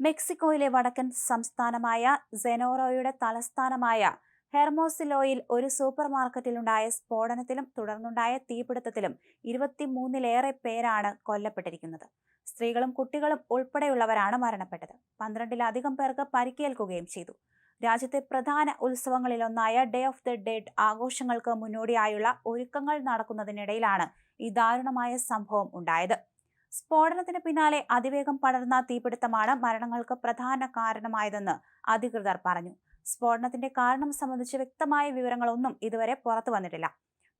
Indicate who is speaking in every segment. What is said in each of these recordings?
Speaker 1: മെക്സിക്കോയിലെ വടക്കൻ സംസ്ഥാനമായ സെനോറോയുടെ തലസ്ഥാനമായ ഹെർമോസിലോയിൽ ഒരു സൂപ്പർ മാർക്കറ്റിലുണ്ടായ സ്ഫോടനത്തിലും തുടർന്നുണ്ടായ തീപിടുത്തത്തിലും ഇരുപത്തിമൂന്നിലേറെ പേരാണ് കൊല്ലപ്പെട്ടിരിക്കുന്നത്. സ്ത്രീകളും കുട്ടികളും ഉൾപ്പെടെയുള്ളവരാണ് മരണപ്പെട്ടത്. പന്ത്രണ്ടിലധികം പേർക്ക് പരിക്കേൽക്കുകയും ചെയ്തു. രാജ്യത്തെ പ്രധാന ഉത്സവങ്ങളിലൊന്നായ ഡേ ഓഫ് ദി ഡെഡ് ആഘോഷങ്ങൾക്ക് മുന്നോടിയായുള്ള ഒരുക്കങ്ങൾ നടക്കുന്നതിനിടയിലാണ് ഈ ദാരുണമായ സംഭവം ഉണ്ടായത്. സ്ഫോടനത്തിന് പിന്നാലെ അതിവേഗം പടർന്ന തീപിടുത്തമാണ് മരണങ്ങൾക്ക് പ്രധാന കാരണമായതെന്ന് അധികൃതർ പറഞ്ഞു. സ്ഫോടനത്തിന്റെ കാരണം സംബന്ധിച്ച് വ്യക്തമായ വിവരങ്ങളൊന്നും ഇതുവരെ പുറത്തു വന്നിട്ടില്ല.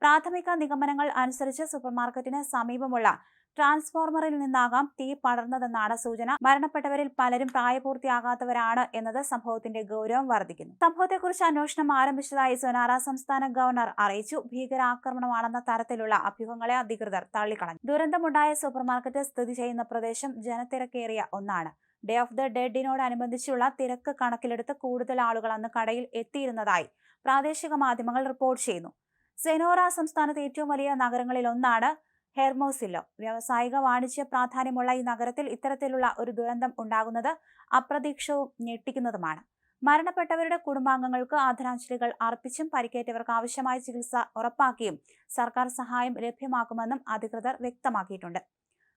Speaker 1: പ്രാഥമിക നിഗമനങ്ങൾ അനുസരിച്ച് സൂപ്പർമാർക്കറ്റിന് സമീപമുള്ള ട്രാൻസ്ഫോർമറിൽ നിന്നാകാം തീ പടർന്നതെന്നാണ് സൂചന. മരണപ്പെട്ടവരിൽ പലരും പ്രായപൂർത്തിയാകാത്തവരാണ് എന്നത് സംഭവത്തിന്റെ ഗൗരവം വർദ്ധിക്കുന്നു. സംഭവത്തെക്കുറിച്ച് അന്വേഷണം ആരംഭിച്ചതായി സൊനാറ സംസ്ഥാന ഗവർണർ അറിയിച്ചു. ഭീകരാക്രമണമാണെന്ന തരത്തിലുള്ള അഭ്യൂഹങ്ങളെ അധികൃതർ തള്ളിക്കളഞ്ഞു. ദുരന്തമുണ്ടായ സൂപ്പർമാർക്കറ്റ് സ്ഥിതി ചെയ്യുന്ന പ്രദേശം ജനത്തിരക്കേറിയ ഒന്നാണ്. ഡേ ഓഫ് ദ ഡെഡിനോടനുബന്ധിച്ചുള്ള തിരക്ക് കണക്കിലെടുത്ത് കൂടുതൽ ആളുകൾ അന്ന് കടയിൽ എത്തിയിരുന്നതായി പ്രാദേശിക മാധ്യമങ്ങൾ റിപ്പോർട്ട് ചെയ്യുന്നു. സെനോറ സംസ്ഥാനത്തെ ഏറ്റവും വലിയ നഗരങ്ങളിൽ ഒന്നാണ് ഹെർമോസില്ലോ വ്യാവസായിക വാണിജ്യ പ്രാധാന്യമുള്ള ഈ നഗരത്തിൽ ഇത്തരത്തിലുള്ള ഒരു ദുരന്തം ഉണ്ടാകുന്നത് അപ്രതീക്ഷവും ഞെട്ടിക്കുന്നതുമാണ്. മരണപ്പെട്ടവരുടെ കുടുംബാംഗങ്ങൾക്ക് ആദരാഞ്ജലികൾ അർപ്പിച്ചും പരിക്കേറ്റവർക്ക് ആവശ്യമായ ചികിത്സ ഉറപ്പാക്കിയും സർക്കാർ സഹായം ലഭ്യമാക്കുമെന്നും അധികൃതർ വ്യക്തമാക്കിയിട്ടുണ്ട്.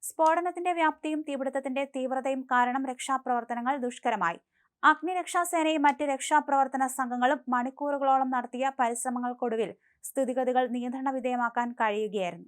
Speaker 1: സ്ഫോടനത്തിന്റെ വ്യാപ്തിയും തീപിടുത്തത്തിന്റെ തീവ്രതയും കാരണം രക്ഷാപ്രവർത്തനങ്ങൾ ദുഷ്കരമായി. അഗ്നിരക്ഷാസേനയും മറ്റ് രക്ഷാപ്രവർത്തന സംഘങ്ങളും മണിക്കൂറുകളോളം നടത്തിയ പരിശ്രമങ്ങൾക്കൊടുവിൽ സ്ഥിതിഗതികൾ നിയന്ത്രണ വിധേയമാക്കാൻ കഴിയുകയായിരുന്നു.